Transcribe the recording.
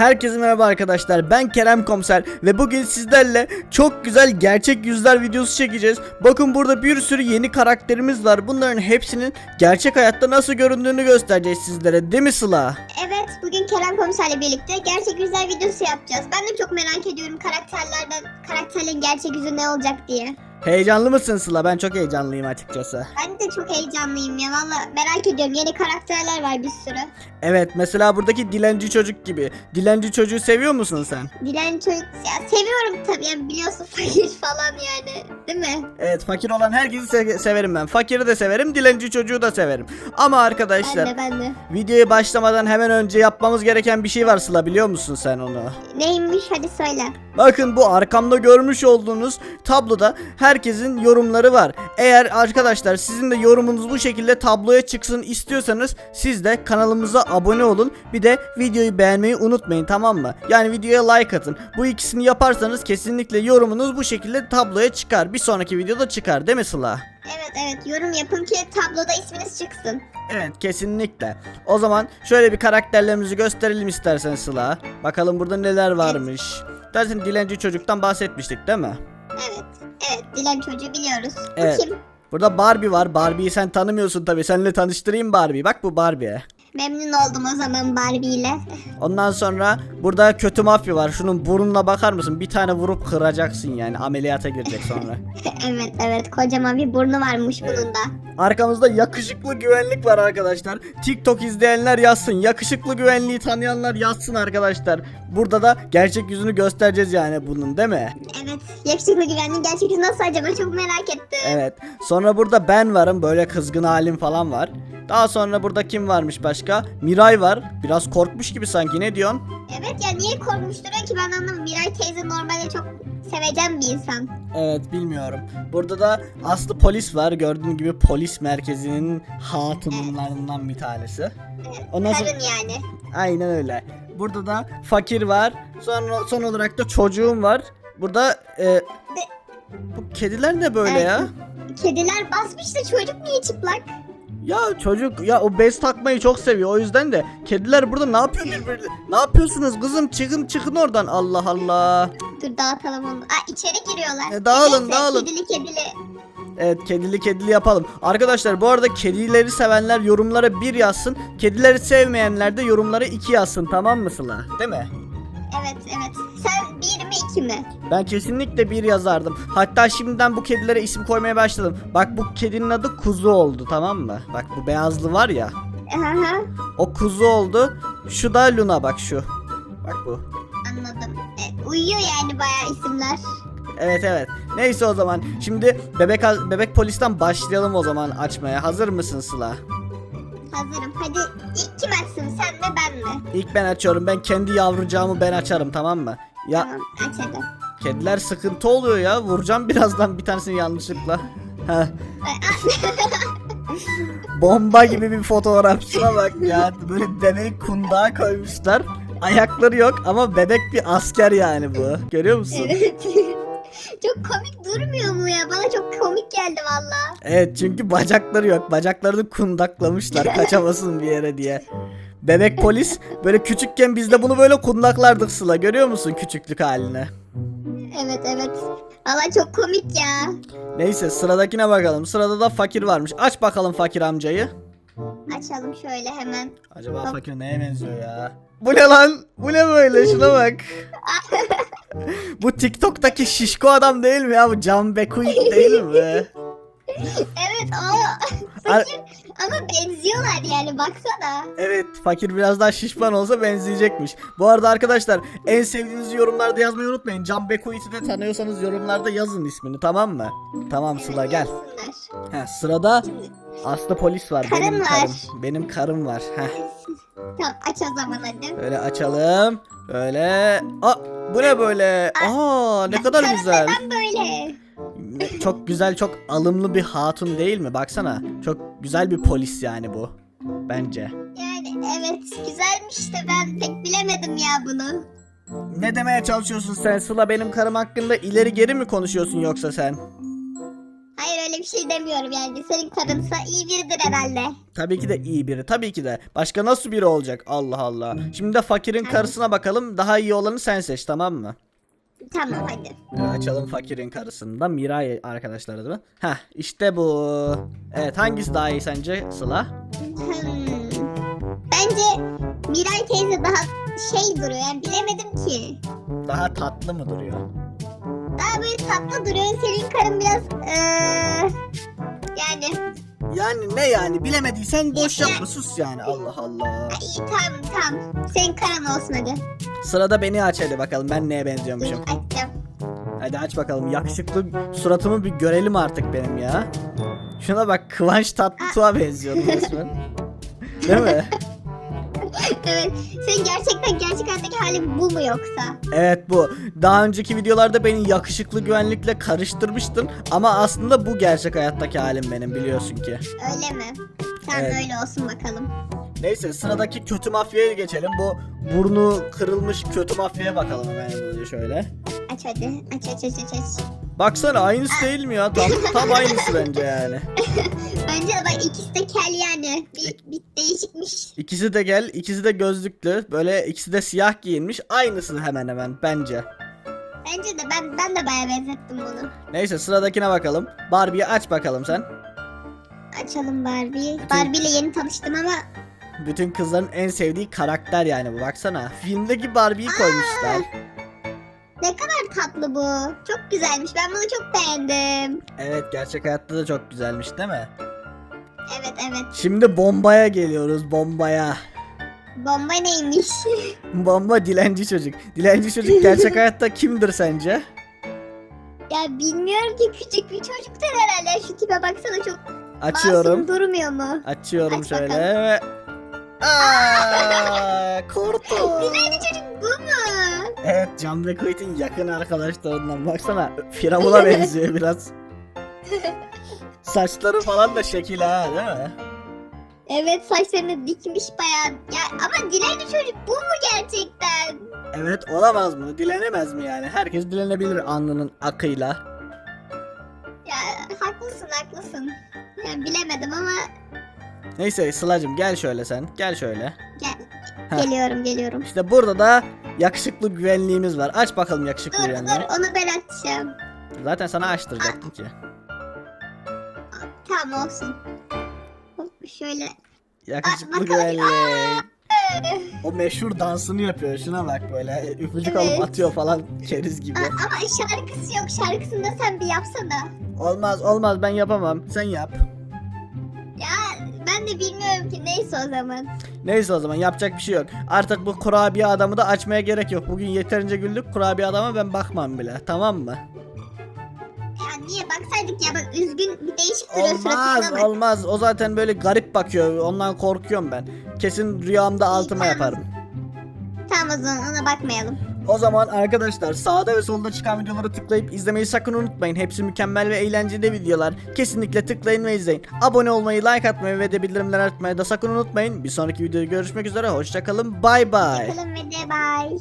Herkese merhaba arkadaşlar ben Kerem Komiser ve bugün sizlerle çok güzel gerçek yüzler videosu çekeceğiz. Bakın burada bir sürü yeni karakterimiz var. Bunların hepsinin gerçek hayatta nasıl göründüğünü göstereceğiz sizlere değil mi Sıla? Evet, bugün Kerem Komiser'le birlikte gerçek yüzler videosu yapacağız. Ben de çok merak ediyorum karakterlerden, karakterlerin gerçek yüzü ne olacak diye. Heyecanlı mısın Sıla? Ben çok heyecanlıyım açıkçası. Ben de çok heyecanlıyım ya valla merak ediyorum. Yeni karakterler var bir sürü. Evet mesela buradaki dilenci çocuk gibi. Dilenci çocuğu seviyor musun sen? Dilen çocuk, ya seviyorum tabii ya biliyorsun fakir falan yani değil mi? Evet fakir olan herkesi se- severim ben. Fakiri de severim, dilenci çocuğu da severim. Ama arkadaşlar Ben de ben de. videoya başlamadan hemen önce yapmamız gereken bir şey var Sıla biliyor musun sen onu? Neymiş hadi söyle. Bakın bu arkamda görmüş olduğunuz tabloda herkesin yorumları var. Eğer arkadaşlar sizin de yorumunuz bu şekilde tabloya çıksın istiyorsanız siz de kanalımıza abone olun. Bir de videoyu beğenmeyi unutmayın tamam mı? Yani videoya like atın. Bu ikisini yaparsanız kesinlikle yorumunuz bu şekilde tabloya çıkar. Bir sonraki videoda çıkar değil mi Sıla? Evet evet yorum yapın ki tabloda isminiz çıksın. Evet kesinlikle. O zaman şöyle bir karakterlerimizi gösterelim istersen Sıla. Bakalım burada neler varmış. Dersin dilenci çocuktan bahsetmiştik değil mi? Dilen çocuğu biliyoruz. Evet. Bu kim? Burada Barbie var. Barbie'yi sen tanımıyorsun tabii. Seninle tanıştırayım Barbie. Bak bu Barbie. Memnun oldum o zaman Barbie ile. Ondan sonra burada kötü mafya var. Şunun burnuna bakar mısın? Bir tane vurup kıracaksın yani. Ameliyata girecek sonra. evet evet kocaman bir burnu varmış bunun da. Arkamızda yakışıklı güvenlik var arkadaşlar. TikTok izleyenler yazsın. Yakışıklı güvenliği tanıyanlar yazsın arkadaşlar. Burada da gerçek yüzünü göstereceğiz yani bunun değil mi? Evet yakışıklı güvenliğin gerçek yüzü nasıl acaba çok merak ettim. Evet. Sonra burada ben varım. Böyle kızgın halim falan var. Daha sonra burada kim varmış başka? Miray var. Biraz korkmuş gibi sanki. Ne diyorsun? Evet ya niye korkmuş duruyor ki ben anlamadım. Miray teyze normalde çok sevecen bir insan. Evet bilmiyorum. Burada da Aslı polis var. Gördüğün gibi polis merkezinin hatunlarından bir tanesi. Ondan Karın yani. Aynen öyle. Burada da fakir var. Sonra son olarak da çocuğum var. Burada e, bu kediler ne böyle Evet. ya? Kediler basmış da çocuk niye çıplak? Ya çocuk ya o bez takmayı çok seviyor o yüzden de kediler burada ne yapıyor birbirine? Ne yapıyorsunuz kızım çıkın çıkın oradan Allah Allah. Dur dağıtalım onu. Aa içeri giriyorlar. E, dağılın, Neyse, dağılın. Kedili kedili. Evet kedili kedili yapalım. Arkadaşlar bu arada kedileri sevenler yorumlara bir yazsın. Kedileri sevmeyenler de yorumlara iki yazsın tamam mı Sıla? Değil mi? Evet evet. Sen bir mi iki mi? Ben kesinlikle bir yazardım. Hatta şimdiden bu kedilere isim koymaya başladım. Bak bu kedinin adı kuzu oldu tamam mı? Bak bu beyazlı var ya. Aha, O kuzu oldu. Şu da Luna bak şu. Bak bu. anladım. E, uyuyor yani bayağı isimler. Evet evet. Neyse o zaman. Şimdi bebek bebek polisten başlayalım o zaman açmaya. Hazır mısın Sıla? Hazırım. Hadi ilk kim açsın sen mi ben mi? İlk ben açıyorum. Ben kendi yavrucağımı ben açarım tamam mı? Ya Tamam aç hadi. kediler sıkıntı oluyor ya. Vuracağım birazdan bir tanesini yanlışlıkla. Heh. Bomba gibi bir fotoğraf. Şuna bak ya. Böyle bebek kundağa koymuşlar. Ayakları yok ama bebek bir asker yani bu. Görüyor musun? Evet. Çok komik durmuyor mu ya? Bana çok komik geldi valla. Evet çünkü bacakları yok. Bacaklarını kundaklamışlar kaçamasın bir yere diye. Bebek polis böyle küçükken biz de bunu böyle kundaklardık Sıla. Görüyor musun küçüklük halini? Evet evet. Valla çok komik ya. Neyse sıradakine bakalım. Sırada da fakir varmış. Aç bakalım fakir amcayı. Açalım şöyle hemen. Acaba fakir neye benziyor ya? Bu ne lan? Bu ne böyle? Şuna bak. bu TikTok'taki şişko adam değil mi ya? Bu Can Bekuit değil mi? Evet o. Fakir ama benziyorlar yani baksana. Evet fakir biraz daha şişman olsa benzeyecekmiş. Bu arada arkadaşlar en sevdiğinizi yorumlarda yazmayı unutmayın. Can Bekuit'i de tanıyorsanız yorumlarda yazın ismini tamam mı? Tamam Sıla gel. Yazsınlar. Heh, sırada Aslı polis var. Karın benim var. karım. Benim karım var. Heh. Tamam aç o zaman hadi. Böyle açalım. Böyle. Aa bu ne böyle? Aa ne kadar güzel. böyle? Çok güzel, çok alımlı bir hatun değil mi? Baksana. Çok güzel bir polis yani bu. Bence. Yani evet güzelmiş de ben pek bilemedim ya bunu. Ne demeye çalışıyorsun sen Sıla benim karım hakkında ileri geri mi konuşuyorsun yoksa sen? Hayır öyle bir şey demiyorum yani. Senin karınsa iyi biridir herhalde. Tabii ki de iyi biri. Tabii ki de. Başka nasıl biri olacak? Allah Allah. Şimdi de fakirin karısına bakalım. Daha iyi olanı sen seç tamam mı? Tamam hadi. Evet, açalım fakirin karısını da Miray arkadaşlar değil mi? Heh işte bu. Evet hangisi daha iyi sence Sıla? Hmm. Bence Miray teyze daha şey duruyor yani bilemedim ki. Daha tatlı mı duruyor? Daha böyle tatlı duruyor. Senin karın biraz eee yani Yani ne yani bilemediysen boş yapma sus yani Allah Allah. Ha, iyi tamam tamam. Senin karan olsun hadi. Sırada beni aç hadi bakalım ben neye Dur benziyormuşum. açacağım. Hadi aç bakalım yakışıklı suratımı bir görelim artık benim ya. Şuna bak Kıvanç Tatlıtuğ'a benziyorum resmen. Değil mi? evet. Senin gerçekten gerçek hayattaki halin bu mu yoksa? Evet bu. Daha önceki videolarda beni yakışıklı güvenlikle karıştırmıştın ama aslında bu gerçek hayattaki halim benim biliyorsun ki. Öyle mi? Tamam Evet. öyle olsun bakalım. Neyse sıradaki kötü mafyaya geçelim. Bu burnu kırılmış kötü mafyaya bakalım hemen şöyle. Aç hadi. Aç aç aç aç aç. Baksana aynısı değil mi ya? Tam, tam aynısı bence yani. Bence bak ikisi de kel yani. Bir, bir değişikmiş. İkisi de gel, ikisi de gözlüklü. Böyle ikisi de siyah giyinmiş. Aynısı hemen hemen bence. Bence de ben ben de bayağı benzettim bunu. Neyse sıradakine bakalım. Barbie'yi aç bakalım sen. Açalım Barbie. Barbie ile yeni tanıştım ama Bütün kızların en sevdiği karakter yani bu. Baksana. Filmdeki Barbie'yi koymuşlar. ne kadar tatlı bu. Çok güzelmiş. Ben bunu çok beğendim. Evet gerçek hayatta da çok güzelmiş değil mi? Evet evet. Şimdi bombaya geliyoruz bombaya. Bomba neymiş? Bomba dilenci çocuk. Dilenci çocuk gerçek hayatta kimdir sence? ya bilmiyorum ki küçük bir çocuktur herhalde. Şu tipe baksana çok Açıyorum. masum durmuyor mu? Açıyorum Aç şöyle. Aa, kurtu. Dilenci çocuk bu mu? Evet Can ve Kuyt'in yakın arkadaşlarından baksana Firavun'a benziyor biraz. Saçları falan da şekil ha değil mi? Evet saçlarını dikmiş bayağı. Ya ama dilenci çocuk bu mu gerçekten? Evet olamaz mı? Dilenemez mi yani? Herkes dilenebilir alnının akıyla. Ya haklısın haklısın. Yani bilemedim ama Neyse Sıla'cım gel şöyle sen. Gel şöyle. gel. Heh. Geliyorum geliyorum. İşte burada da yakışıklı güvenliğimiz var. Aç bakalım yakışıklı Dur güvenliği. dur onu ben açacağım. Zaten sana açtıracaktım ki. Tamam olsun. Şöyle. Yakışıklı güvenlik. O meşhur dansını yapıyor. Şuna bak böyle. Üfürcük Evet. alıp atıyor falan keriz gibi. Aa, ama şarkısı yok. Şarkısını da sen bir yapsana. Olmaz olmaz ben yapamam. Sen yap. Ya ben de bilmiyorum ki neyse o zaman. Neyse o zaman yapacak bir şey yok. Artık bu kurabiye adamı da açmaya gerek yok. Bugün yeterince güldük. Kurabiye adama ben bakmam bile. Tamam mı? Ya niye baksaydık ya bak üzgün bir değişik duruyor Olmaz suratına bak. olmaz. O zaten böyle garip bakıyor. Ondan korkuyorum ben. Kesin rüyamda altıma tamam. yaparım. Tamam o zaman ona bakmayalım. O zaman arkadaşlar sağda ve solda çıkan videoları tıklayıp izlemeyi sakın unutmayın. Hepsi mükemmel ve eğlenceli videolar. Kesinlikle tıklayın ve izleyin. Abone olmayı, like atmayı ve de bildirimleri açmayı da sakın unutmayın. Bir sonraki videoda görüşmek üzere. Hoşçakalın. Bay bay. Bakalım ve de bye.